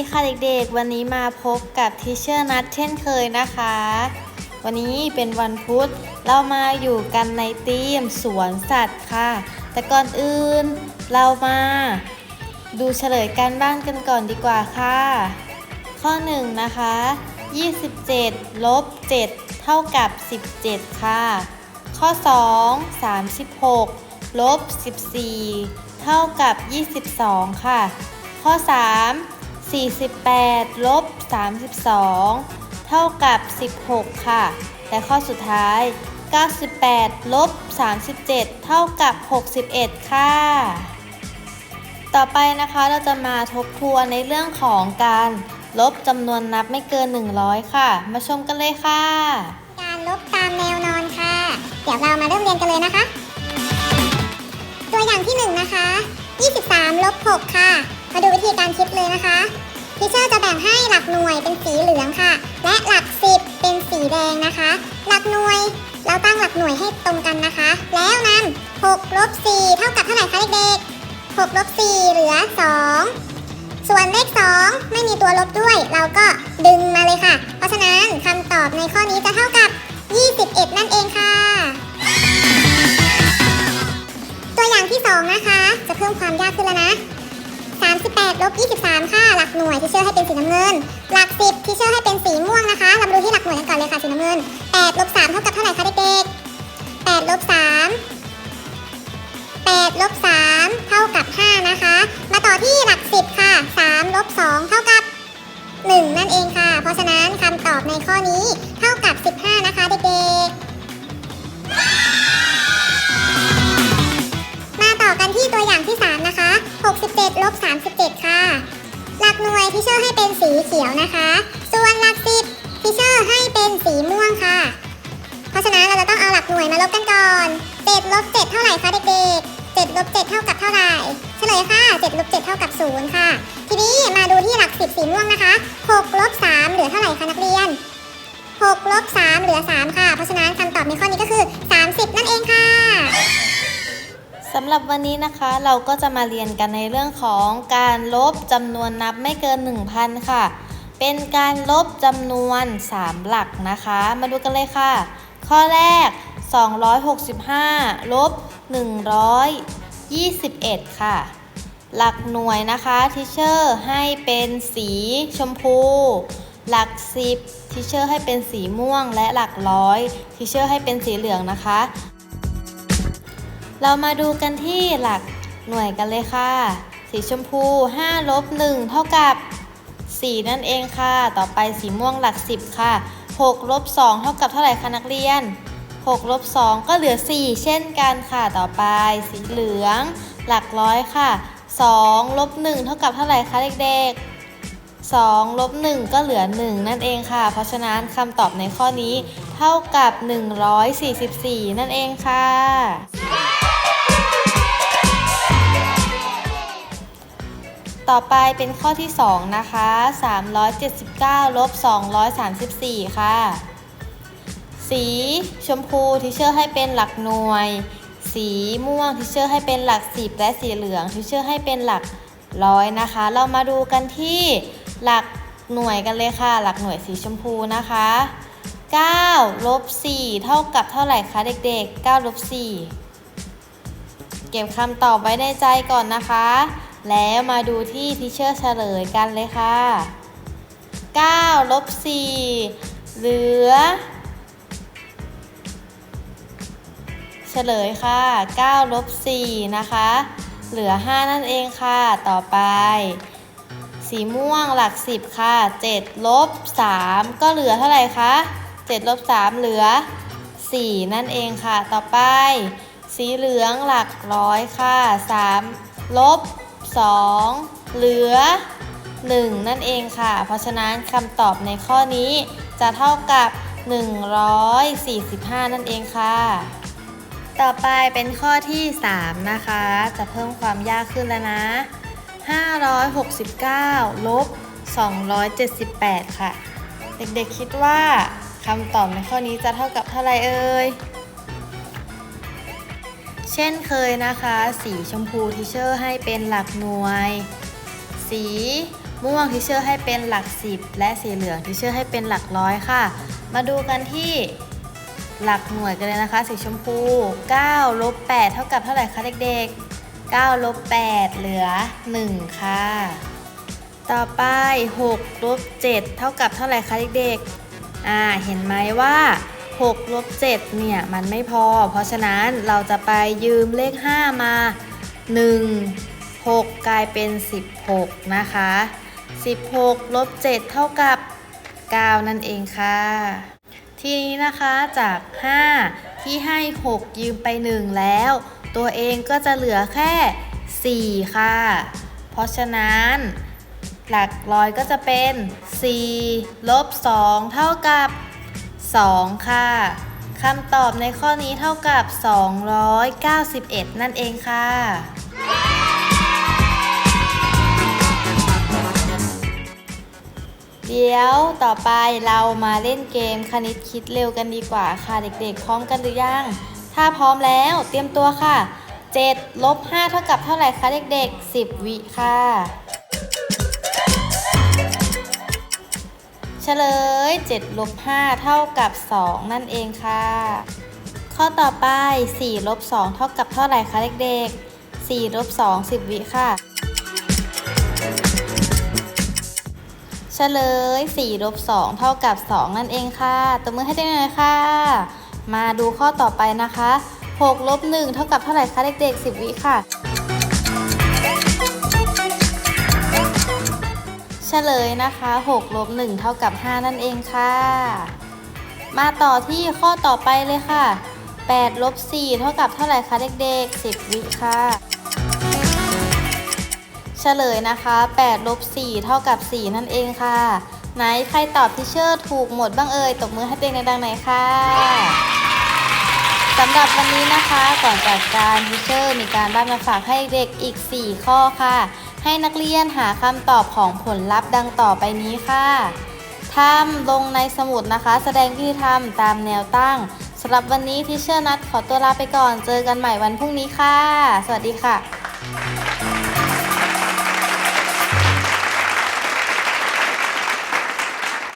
ดีค่ะเด็กๆ วันนี้มาพบกับทิเชอร์นัทเช่นเคยนะคะ วันนี้เป็นวันพุธเรามาอยู่กันในธีมสวนสัตว์ค่ะ แต่ก่อนอื่นเรามาดูเฉลยการบ้านกันก่อนดีกว่าค่ะ ข้อ1นะคะ 27 ลบ 7 เท่ากับ 17 ค่ะ ข้อ 2 36 ลบ 14 เท่ากับ 22 ค่ะ ข้อ 3 48 ลบ 32 เท่ากับ 16 ค่ะ และข้อสุดท้าย 98 ลบ 37 เท่ากับ 61 ค่ะ ต่อไปนะคะเราจะมาทบทวนในเรื่องของการลบจำนวนนับไม่เกิน 100 ค่ะ มาชมกันเลยค่ะ การลบตามแนวนอนค่ะ เดี๋ยวเรามาเริ่มเรียนกันเลยนะคะ ตัวอย่างที่ 1 นะคะ 23 ลบ 6 ค่ะ มาดูวิธีการคิดเลยนะคะทีเชอร์จะแบ่งให้หลักหน่วยเป็นสีเหลืองค่ะ และหลัก10เป็นสีแดงนะคะ หลักหน่วยเราตั้งหลักหน่วยให้ตรงกันนะคะ แล้วนำ6ลบ4เท่ากับเท่าไหร่คะเด็กๆ6ลบ4เหลือ 2 ส่วนเลข 2 ไม่มีตัวลบด้วย เราก็ดึงมาเลยค่ะ เพราะฉะนั้นคำตอบในข้อนี้จะเท่ากับ 21 นั่นเองค่ะ ตัวอย่างที่ 2 นะคะ จะเพิ่มความยากขึ้นแล้วนะ 38ลบ23 ค่ะ หลักหน่วยที่เชื่อให้เป็นสีน้ำเงิน หลัก 10 ที่เชื่อให้เป็นสีม่วงนะคะ เรามาดูที่หลักหน่วยกันก่อนเลยค่ะสีน้ำเงิน8ลบ3เท่ากับเท่าไหร่คะเด็กๆ8ลบ3 8ลบ3เท่ากับ 5 นะคะ มาต่อที่หลัก 10 ค่ะ3ลบ2เท่ากับ 1 นั่นเองค่ะ เพราะฉะนั้นคำตอบในข้อนี้เท่ากับ 15 นะคะเด็กๆ ตัวอย่างที่ 3 นะคะ 67ลบ37 ค่ะ หลักหน่วยที่เชอร์ให้เป็นสีเขียวนะคะ ส่วนหลัก10ที่เชอร์ให้เป็นสีม่วงค่ะ เพราะฉะนั้นเราจะต้องเอาหลักหน่วยมาลบกันก่อน7ลบ7เท่าไหร่คะเด็กๆ7ลบ7เท่ากับเท่าไหร่ เฉลยค่ะ7ลบ7เท่ากับ0ค่ะ ทีนี้มาดูที่หลัก10สีม่วงนะคะ6ลบ3เหลือเท่าไหร่คะนักเรียน6ลบ3เหลือ 3 ค่ะ เพราะฉะนั้นคำตอบในข้อนี้ก็คือ 30 นั่นเองค่ะ สำหรับวันนี้นะคะเราก็จะมาเรียนกันในเรื่องของการลบจำนวนนับไม่เกิน 1,000 ค่ะ เป็นการลบจำนวน 3 หลักนะคะ มาดูกันเลยค่ะ ข้อแรก 265 ลบ 121 ค่ะ หลักหน่วยนะคะทิเชอร์ให้เป็นสีชมพู หลัก 10ทิเชอร์ให้เป็นสีม่วงและหลักร้อยทิเชอร์ให้เป็นสีเหลืองนะคะ เรามาดูกันที่หลักหน่วยกันเลยค่ะ สีชมพู5ลบ1เท่ากับ 4 นั่นเองค่ะ ต่อไปสีม่วงหลัก 10 ค่ะ6ลบ2เท่ากับเท่าไหร่คะนักเรียน6ลบ2ก็เหลือ 4 เช่นกันค่ะ ต่อไปสีเหลืองหลักร้อยค่ะ2ลบ1เท่ากับเท่าไหร่คะเด็กๆ2ลบ1ก็เหลือ 1 นั่นเองค่ะ เพราะฉะนั้นคำตอบในข้อนี้เท่ากับ 144 นั่นเองค่ะ ต่อไปเป็นข้อที่ 2 นะคะ 379 ลบ 234 ค่ะ สีชมพูทิเชอร์ให้เป็นหลักหน่วย สีม่วงทิเชอร์ให้เป็นหลัก10และสีเหลืองทิเชอร์ให้เป็นหลักร้อยนะคะ เรามาดูกันที่หลักหน่วยกันเลยค่ะ หลักหน่วยสีชมพูนะคะ9ลบ4เท่ากับเท่าไหร่คะเด็กๆ9ลบ4เก็บคำตอบไว้ในใจก่อนนะคะ แล้วมาดูที่ทิเชอร์เฉลยกันเลยค่ะ9ลบ4เหลือ เฉลยค่ะ9ลบ4นะคะ เหลือ 5 นั่นเองค่ะ ต่อไป สีม่วงหลัก 10 ค่ะ7ลบ3ก็เหลือเท่าไหร่คะ7ลบ3เหลือ 4 นั่นเองค่ะ ต่อไป สีเหลืองหลักร้อยค่ะ3ลบ 2 เหลือ 1 นั่นเองค่ะ เพราะฉะนั้นคำตอบในข้อนี้จะเท่ากับ 145 นั่นเองค่ะ ต่อไปเป็นข้อที่ 3 นะคะ จะเพิ่มความยากขึ้นแล้วนะ 569 ลบ 278 ค่ะ เด็กๆคิดว่าคำตอบในข้อนี้จะเท่ากับเท่าไรเอ่ย เช่นเคยนะคะ สีชมพูทิเชอร์ให้เป็นหลักหน่วย สีม่วงที่เชื่อให้เป็นหลัก10และสีเหลืองที่เชื่อให้เป็นหลักร้อยค่ะ มาดูกันที่หลักหน่วยกันเลยนะคะ สีชมพู9ลบ8เท่ากับเท่าไหร่คะเด็กๆ9ลบ8เหลือ 1 ค่ะ ต่อไป6ลบ7เท่ากับเท่าไหร่คะเด็กๆอ่าเห็นไหมว่า 6ลบ7เนี่ย มันไม่พอ เพราะฉะนั้นเราจะไปยืมเลข 5 มา 1 6 กลายเป็น 16 นะคะ 16ลบ7เท่ากับ 9 นั่นเองค่ะ ทีนี้นะคะจาก 5 ที่ให้ 6 ยืมไป 1 แล้ว ตัวเองก็จะเหลือแค่ 4 ค่ะ เพราะฉะนั้น หลักร้อยก็จะเป็น 4 ลบ 2 เท่ากับ 2 ค่ะคำตอบในข้อนี้เท่ากับ 291 นั่นเองค่ะ เดี๋ยวต่อไปเรามาเล่นเกมคณิตคิดเร็วกันดีกว่าค่ะ เด็กๆ พร้อมกันหรือยัง ถ้าพร้อมแล้วเตรียมตัวค่ะ7ลบ5เท่ากับเท่าไหร่คะเด็กๆ 10 วิค่ะ ลย7ลบ5เท่ากับ 2 นั่นเองค่ะ ข้อต่อไป4ลบ2เท่ากับเท่าไหร่คะเด็กๆ4ลบ2 10 วิค่ะเฉลย4ลบ2เท่ากับ 2 นั่นเองค่ะตบมือให้เต้หน่อยค่ะ มาดูข้อต่อไปนะคะ6ลบ1เท่ากับเท่าไหร่คะเด็กๆ 10 วิค่ะ เฉลยนะคะ6ลบ1เท่ากับ 5 นั่นเองค่ะ มาต่อที่ข้อต่อไปเลยค่ะ8ลบ4เท่ากับเท่าไหร่คะเด็กๆ 10 วิค่ะ เฉลยนะคะ8ลบ4เท่ากับ 4 นั่นเองค่ะ ไหนใครตอบที่เชื่ถูกหมดบ้างเอ่ยตบมือให้เต็งดังๆหนค่ะสำหรับวันนี้นะคะก่อนจากการทิเชอร์มีการบ้านมาฝากให้เด็กอีก 4 ข้อค่ะ ให้นักเรียนหาคำตอบของผลลัพธ์ดังต่อไปนี้ค่ะทำลงในสมุดนะคะ แสดงที่ทำตามแนวตั้งสำหรับวันนี้ทิเชอร์นัดขอตัวลาไปก่อน เจอกันใหม่วันพรุ่งนี้ค่ะ สวัสดีค่ะ